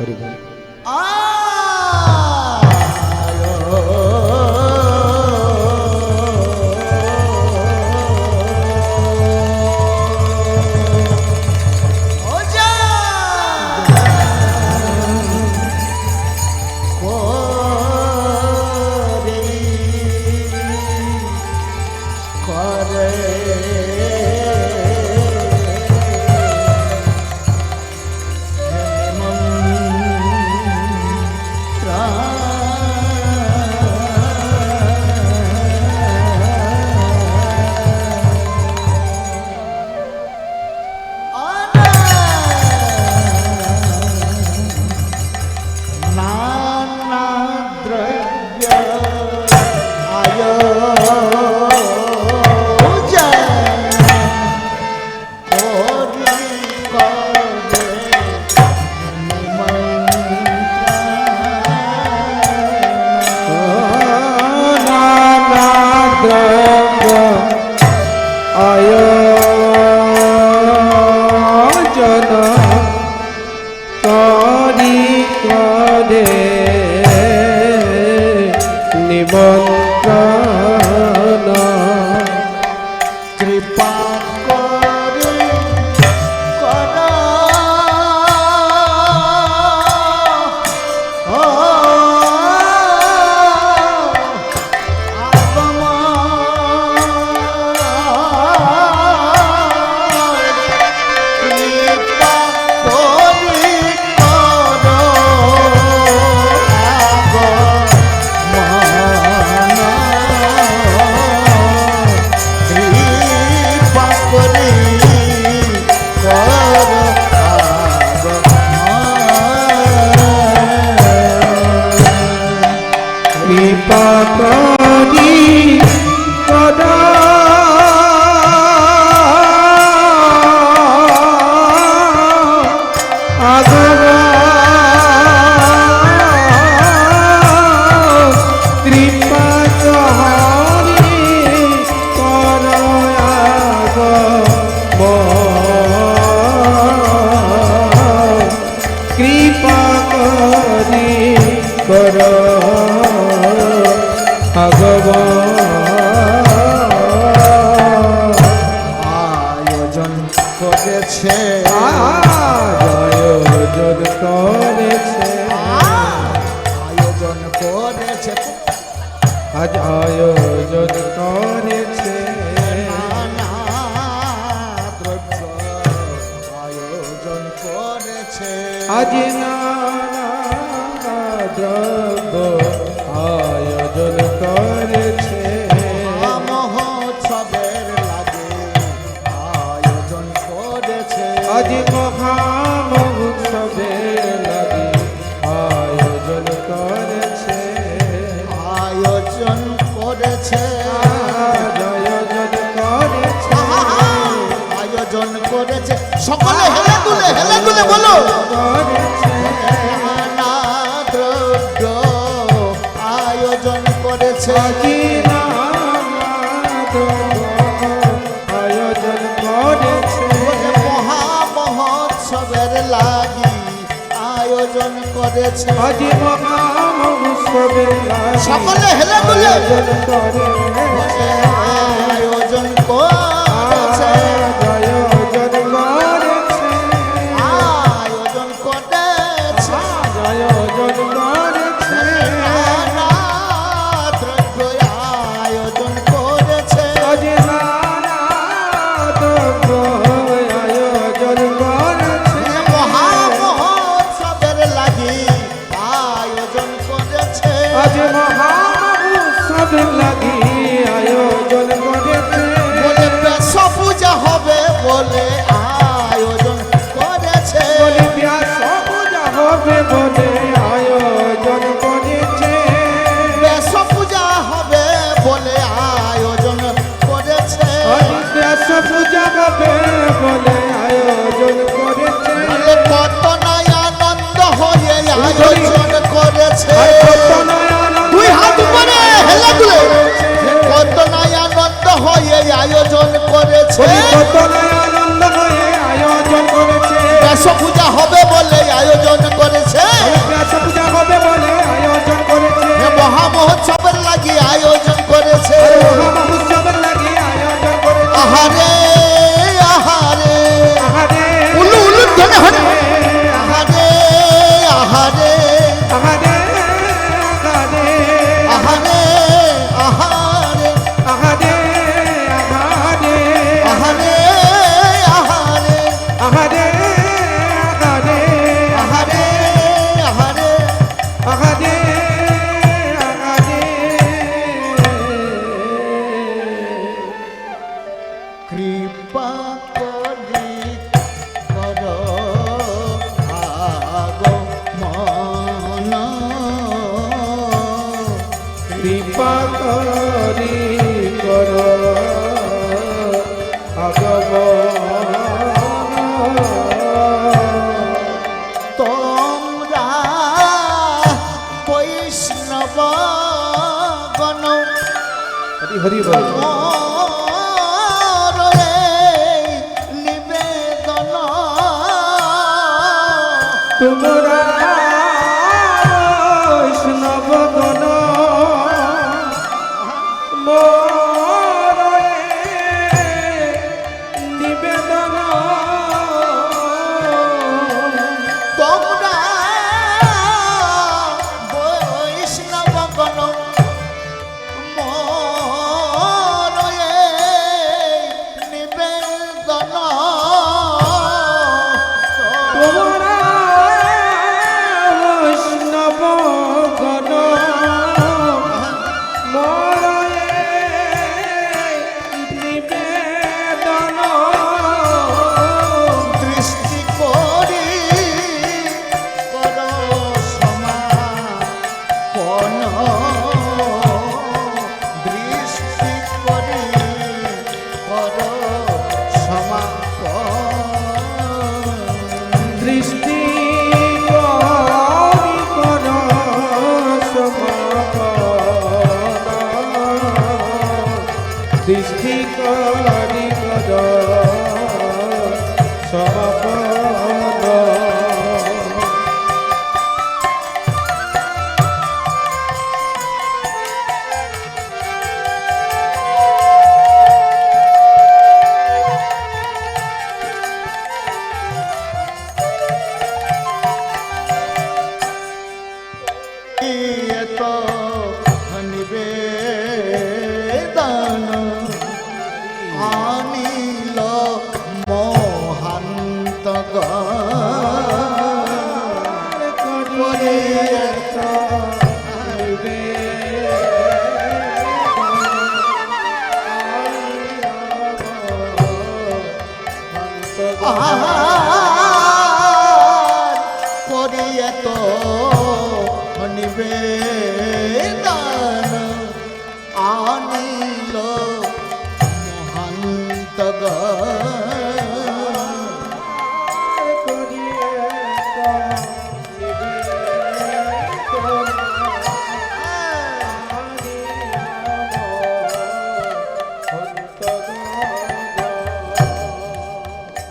हरिभा বন্ধ পাতা আয়োজন করেছে। কি আয়োজন করেছে মহামহোৎসবের লাগি আয়োজন করেছে আজি সকলে হেলে বলে আয়োজন করেছে só podia غريبة.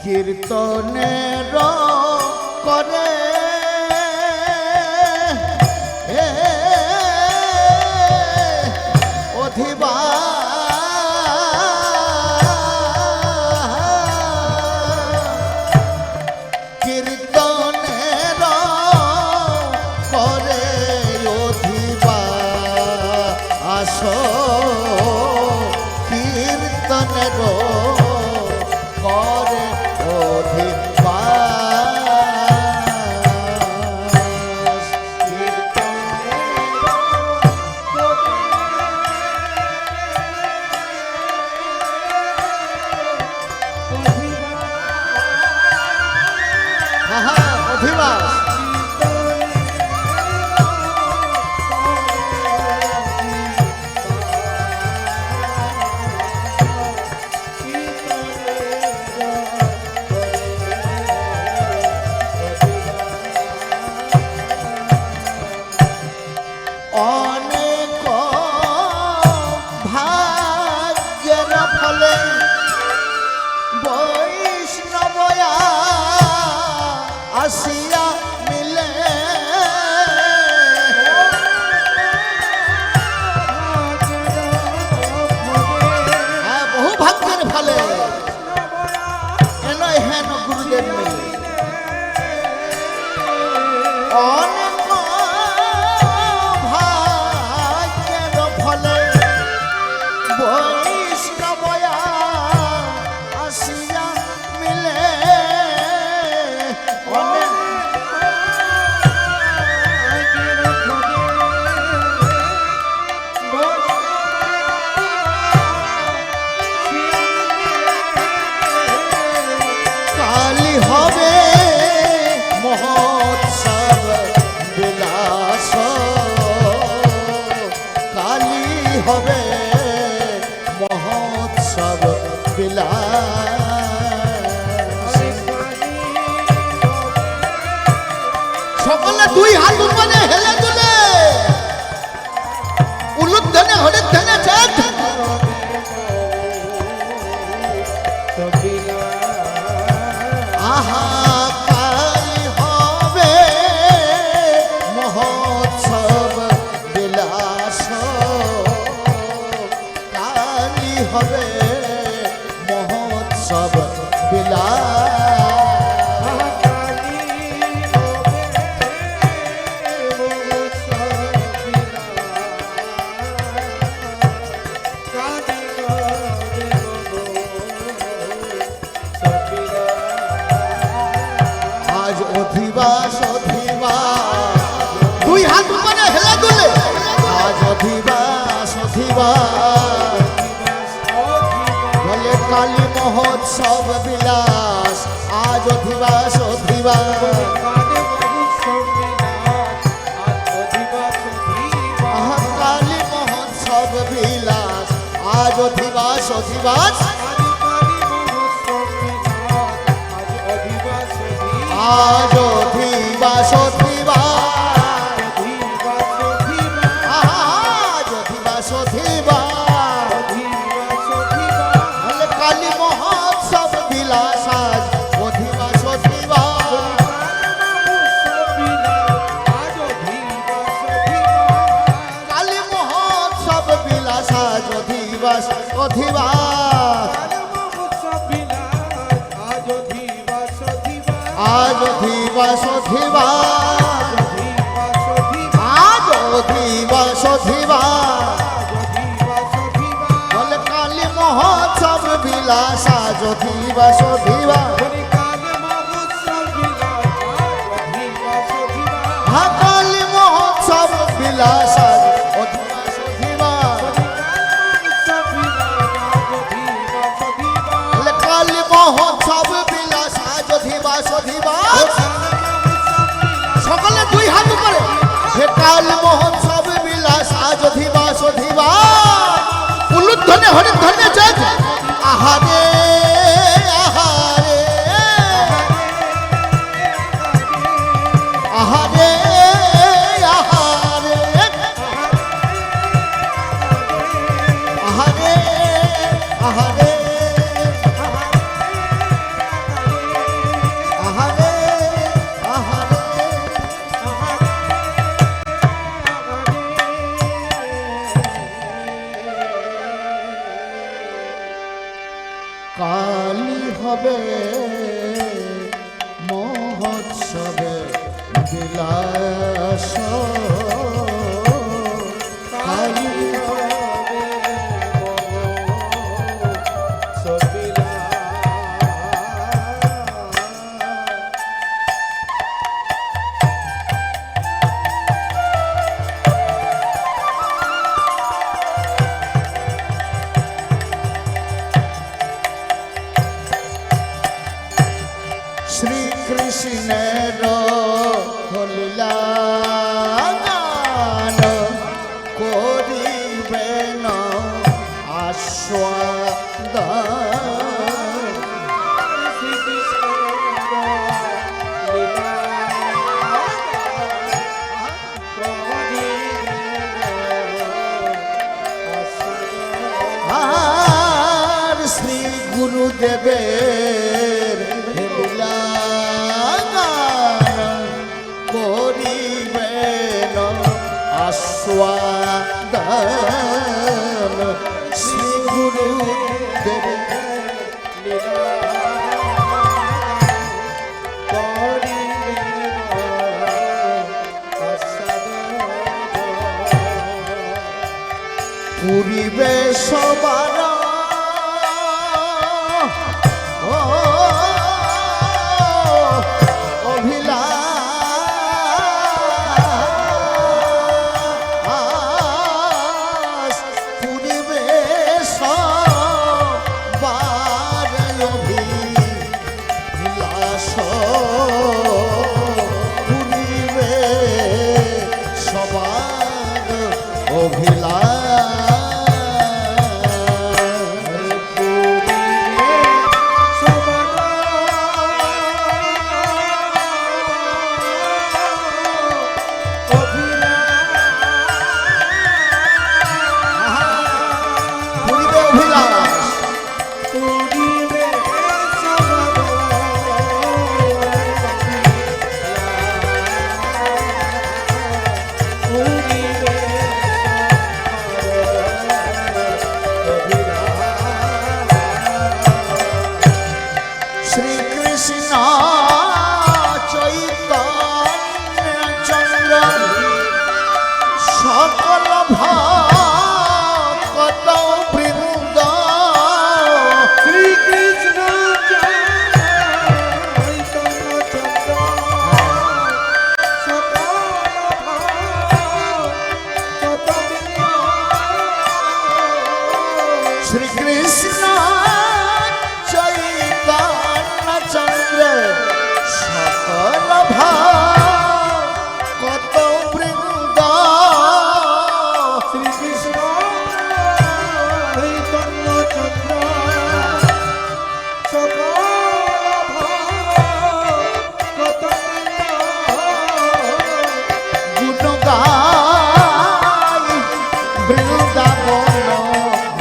কীর্তনের করে love. Amen. হবে অধিবাস। আজ আজ ধীবা সধীবা আজ ধীবা সধীবা বলে কালী মহোৎসব বিলাসা আসা দিবে সবার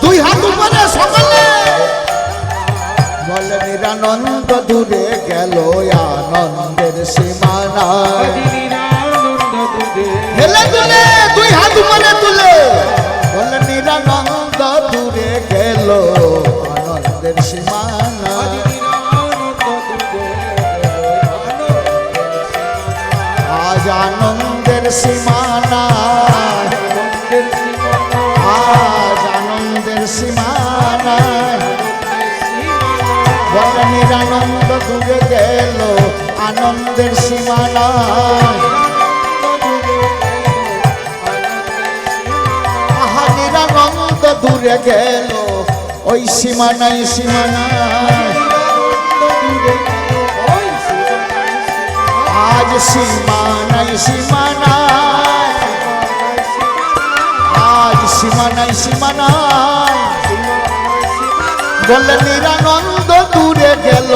দুই হাত উপরে সকালে। বলে নিরানন্দ দূরে গেল আনন্দের সীমানা। হেলে তুলে দুই হাত উপরে তুলে। বলে নিরানন্দ দূরে গেল আনন্দের সীমানা। আজ আনন্দের সীমানা। আনন্দের সীমানা। আহা নিরানন্দ দূরে গেল, ওই সীমানাই সীমানায়। আজ সীমানাই সীমানায়। আজ সীমানাই সীমানায়। বলে নিরানন্দ গেল।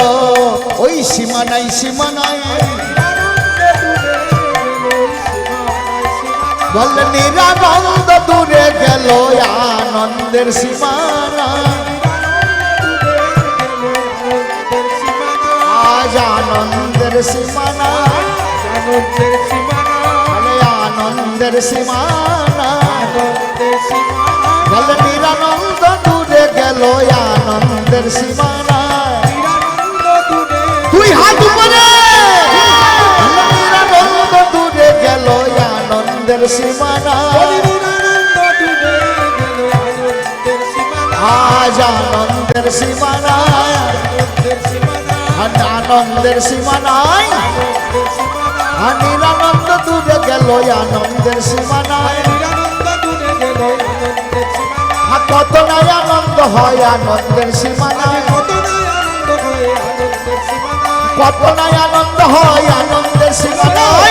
ওই সীমানাই সীমানায়। বলে নিরানন্দ দূরে গেল, আনন্দের সীমানা। আজ আনন্দের সীমানা। বলে আনন্দের সীমানা। বলে নিরানন্দ দূরে গেল, আনন্দের সীমানা। সীমানা। আজ আনন্দের সীমানায় আজ আনন্দের সীমানায় নিরানন্দ দূরে গেল, আনন্দের সীমানায় কত নাই আনন্দ হয়, আনন্দের সীমানায় কত নাই আনন্দ হয়, আনন্দের সীমানায়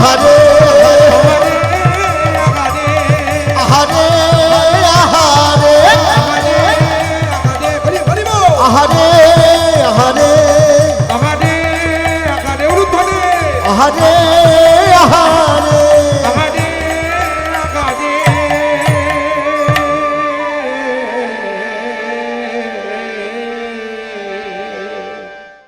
আহারে আহারে আহারে আহারে আহারে আহারে